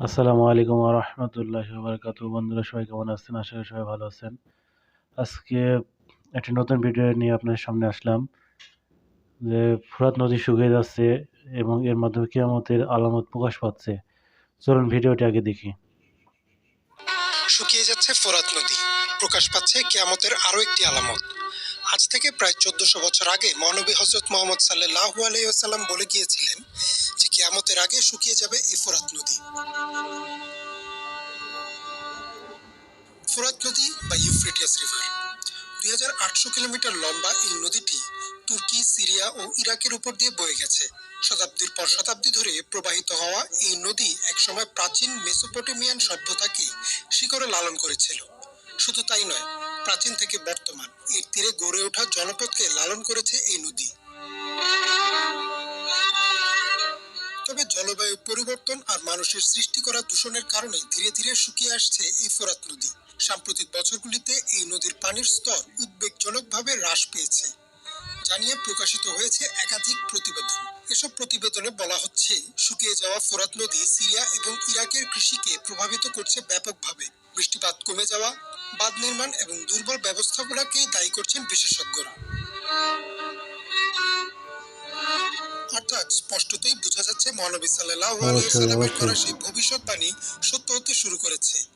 আসসালামু আলাইকুম রহমতুল্লাহ বারকাতু বন্ধুরা, সবাই কেমন আছেন? আশা করি সবাই ভালো আছেন। আজকে একটি নতুন ভিডিও নিয়ে আপনার সামনে আসলাম, যে ফুরাত নদী শুকিয়ে যাচ্ছে এবং এর মাধ্যমে কিয়ামতের আলামত প্রকাশ পাচ্ছে। চলুন ভিডিওটি আগে দেখি। শুকিয়ে যাচ্ছে ফোরাত নদী, প্রকাশ পাচ্ছে কেয়ামতের আরও একটি আলামত। আজ থেকে প্রায় চোদ্দশো বছর আগে মহানবী হজরত মোহাম্মদ সাল্লাহ আলাইসাল্লাম বলে গিয়েছিলেন যে কেয়ামতের আগে শুকিয়ে যাবে এই ফোরাত নদী। ফোরাত নদী বা ইউফ্রেটিয়াস রিভার। দুই হাজার আটশো কিলোমিটার লম্বা এই নদীটি তুর্কি, সিরিয়া ও ইরাকের উপর দিয়ে বয়ে গেছে। শতাব্দীর পর শতাব্দী ধরে প্রবাহিত হওয়া এই নদী একসময় প্রাচীন মেসোপটেমিয়ান সভ্যতাকে শিকড়ে লালন করেছিল। শুধু তাই নয়, প্রাচীন থেকে বর্তমান এর তীরে গড়ে ওঠা জনপদকে লালন করেছে এই নদী। তবে জলবায়ু পরিবর্তন আর মানুষের সৃষ্টি করা দূষণের কারণে ধীরে ধীরে শুকিয়ে আসছে এই ফোরাত নদী। সাম্প্রতিক বছরগুলিতে এই নদীর পানির স্তর উদ্বেগজনকভাবে হ্রাস পেয়েছে জানিয়ে প্রকাশিত হয়েছে একাধিক প্রতিবেদন। এসব প্রতিবেদনে বলা হচ্ছে শুকিয়ে যাওয়া ফোরাত নদী সিরিয়া এবং ইরাকের কৃষিকে প্রভাবিত করছে ব্যাপকভাবে। বৃষ্টিপাত কমে যাওয়া বাঁধ নির্মাণ এবং দুর্বল ব্যবস্থাপনাকেই দায়ী করছেন বিশেষজ্ঞরা। অর্থাৎ স্পষ্টতই বোঝা যাচ্ছে মহানবী সাল্লাহ আলাইসাল্লামের করা সেই ভবিষ্যৎবাণী সত্য হতে শুরু করেছে।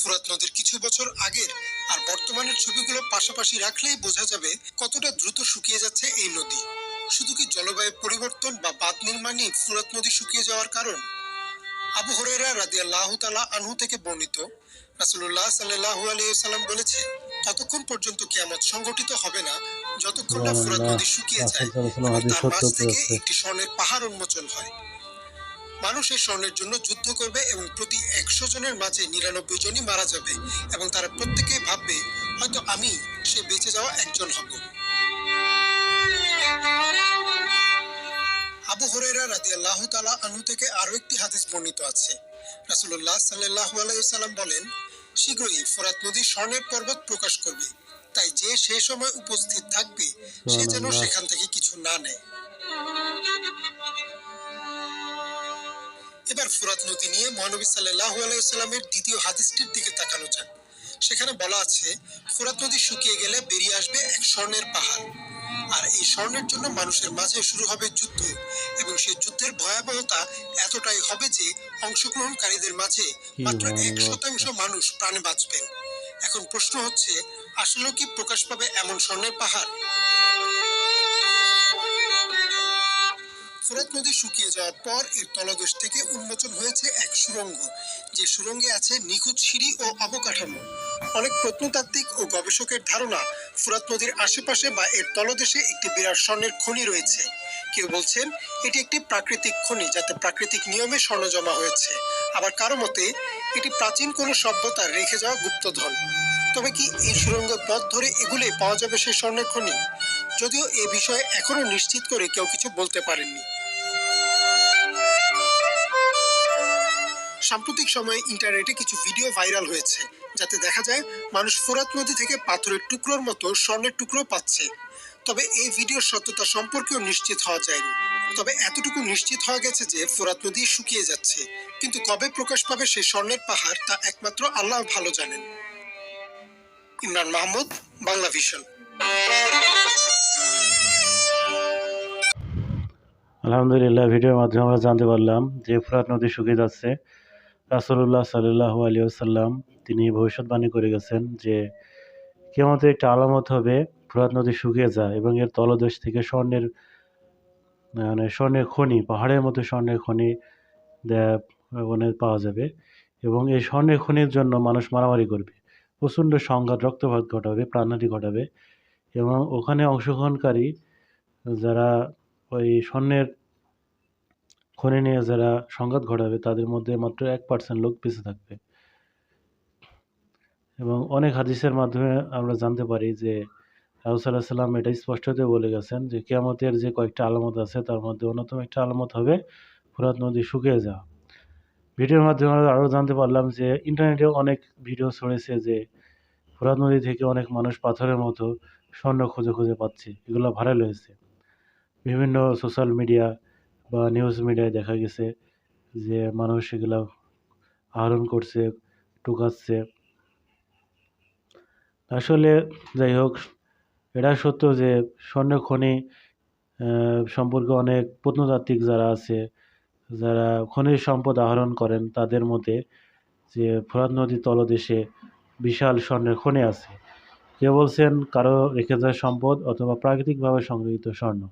ফুরাত নদীর কিছু বছর আগের আর বর্তমানের ছবিগুলো পাশাপাশি রাখলেই বোঝা যাবে কতটা দ্রুত শুকিয়ে যাচ্ছে এই নদী। শুধু কি জলবায়ু পরিবর্তন বা বাঁধ নির্মাণই ফুরাত নদী শুকিয়ে যাওয়ার কারণ? আবু হরেরা রাদিয়াল্লাহু তাআলা আনহু থেকে বর্ণিত, রাসূলুল্লাহ সাল্লাল্লাহু আলাইহি সাল্লাম বলেছে, ততক্ষণ পর্যন্ত কিয়ামত সংগঠিত হবে না। যতক্ষণ না ফুরাত নদী শুকিয়ে যায় তার মাঝ থেকে একটি স্বর্ণের পাহাড় উন্মোচন হয়। মানুষ এই স্বর্ণের জন্য যুদ্ধ করবে এবং প্রতি একশো জনের মাঝে নিরানব্বই জনই মারা যাবে এবং তারা প্রত্যেকেই ভাববে হয়তো আমি সে বেঁচে যাওয়া একজন হব। আবু হরেরা রাদি আল্লাহ তালা আনহু থেকে আরও একটি হাদিস বর্ণিত আছে। রাসুল্লাহ সাল্লাহ আলাইসাল্লাম বলেন শীঘ্রই ফোরাত নদী স্বর্ণের পর্বত প্রকাশ করবে। তাই যে সে সময় উপস্থিত থাকবে সে যেন সেখান থেকে কিছু না নেয়। এবার ফুরাত নদী নিয়ে মহানবী সাল্লাহ আলাইসাল্লামের দ্বিতীয় হাদিসটির দিকে তাকানো যাক। সেখানে বলা আছে ফুরাত নদী শুকিয়ে গেলে বেরিয়ে আসবে এক স্বর্ণের পাহাড়। আর এই স্বর্ণের জন্য মানুষের মাঝে শুরু হবে যুদ্ধ এবং সেই যুদ্ধের ভয়াবহতা এতটাই হবে যে অংশগ্রহণকারীদের মাঝে মাত্র এক শতাংশ মানুষ প্রাণে বাঁচবেন। এখন প্রশ্ন হচ্ছে আসলে কি প্রকাশ পাবে এমন স্বর্ণের পাহাড়? ফোরাত নদী শুকিয়ে যাওয়ার পর এর তলদেশ থেকে উন্মোচন হয়েছে এক সুড়ঙ্গ যে সুড়ঙ্গে আছে নিখুঁত সিঁড়ি ও অবকাঠামো। অনেক প্রত্নতাত্ত্বিক ও গবেষকের ধারণা ফুরাত নদীর আশেপাশে বা এর তলদেশে একটি বিরাট স্বর্ণের খনি রয়েছে। কেউ বলছেন, এটি একটি প্রাকৃতিক খনি যাতে প্রাকৃতিক নিয়মে স্বর্ণ জমা হয়েছে। আবার কারও মতে, এটি প্রাচীন কোনো সভ্যতার রেখে যাওয়া গুপ্তধন। তবে কি এই সুড়ঙ্গ পথ ধরে এগুলে পাওয়া যাবে সেই স্বর্ণের খনি? যদিও এ বিষয়ে এখনও নিশ্চিত করে কেউ কিছু বলতে পারেননি। সাম্প্রতিক সময়ে ইন্টারনেটে কিছু ভিডিও ভাইরাল হয়েছে, যাতে দেখা যায় মানুষ ফোরাত নদী থেকে পাথরের টুকরোর মতো স্বর্ণের টুকরো পাচ্ছে। তবে এই ভিডিওর সত্যতা সম্পর্কেও নিশ্চিত হওয়া যায়নি। তবে এতটুকু নিশ্চিত হওয়া গেছে যে ফোরাত নদী শুকিয়ে যাচ্ছে। কিন্তু কবে প্রকাশ পাবে সেই স্বর্ণের পাহাড়, তা একমাত্র আল্লাহ ভালো জানেন। ইমরান মাহমুদ, বাংলা ভিশন। আলহামদুলিল্লাহ, ভিডিওর মাধ্যমে আমরা জানতে পারলাম যে ফুরাত নদী শুকিয়ে যাচ্ছে রাসুল্লাহ সাল্লাহ আলিয়াল্লাম তিনি ভবিষ্যৎবাণী করে গেছেন যে কেমতে একটা আলামত হবে, ফুরাত নদী শুকিয়ে যায় এবং এর তলদেশ থেকে স্বর্ণের মানে স্বর্ণের খনি, পাহাড়ের মতো স্বর্ণের খনি মানে পাওয়া যাবে এবং এই স্বর্ণের খনির জন্য মানুষ মারামারি করবে। প্রচণ্ড সংঘাত, রক্তপাত ঘটাবে প্রাণহানি ঘটাবে এবং ওখানে অংশগ্রহণকারী যারা ওই স্বর্ণের খনি নিয়ে যারা সংঘাত ঘটাবে, তাদের মধ্যে মাত্র এক পার্সেন্ট লোক বেঁচে থাকবে। এবং অনেক হাদিসের মাধ্যমে আমরা জানতে পারি যে রাহুসাল্লাহ সাল্লাম এটা স্পষ্টতে বলে গেছেন যে কেয়ামতের যে কয়েকটা আলামত আছে, তার মধ্যে অন্যতম একটা আলামত হবে ফুরাত নদী শুকিয়ে যাওয়া। ভিডিওর মাধ্যমে আমরা আরও জানতে পারলাম যে ইন্টারনেটে অনেক ভিডিও ছড়েছে যে ফুরাত নদী থেকে অনেক মানুষ পাথরের মতো স্বর্ণ খুঁজে খুঁজে পাচ্ছে, এগুলো ভাইরাল হয়েছে। বিভিন্ন সোশ্যাল মিডিয়া বা নিউজ মিডিয়ায় দেখা গেছে যে মানুষ এগুলো আহরণ করছে টুকাচ্ছে আসলে যাই হোক, এটা সত্য যে স্বর্ণ খনি সম্পর্কে অনেক প্রত্নতাত্ত্বিক যারা আছে, যারা খনিজ সম্পদ আহরণ করেন, তাদের মতে যে ফোরাত নদীর তলদেশে বিশাল স্বর্ণের খনি আছে। কেউ বলছেন? কারও রেখে যাওয়া সম্পদ অথবা প্রাকৃতিকভাবে সংগৃহীত স্বর্ণ।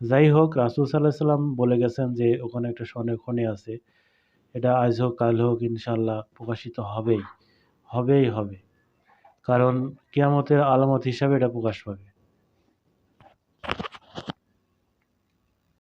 যাই হোক রাসুল সাল্লাহ সাল্লাম বলে গেছেন যে, ওখানে একটা স্বর্ণের খনি আছে। এটা আজ হোক, কাল হোক ইনশাল্লাহ প্রকাশিত হবেই। হবেই হবে। কারণ কেয়ামতের আলামত হিসাবে এটা প্রকাশ পাবে।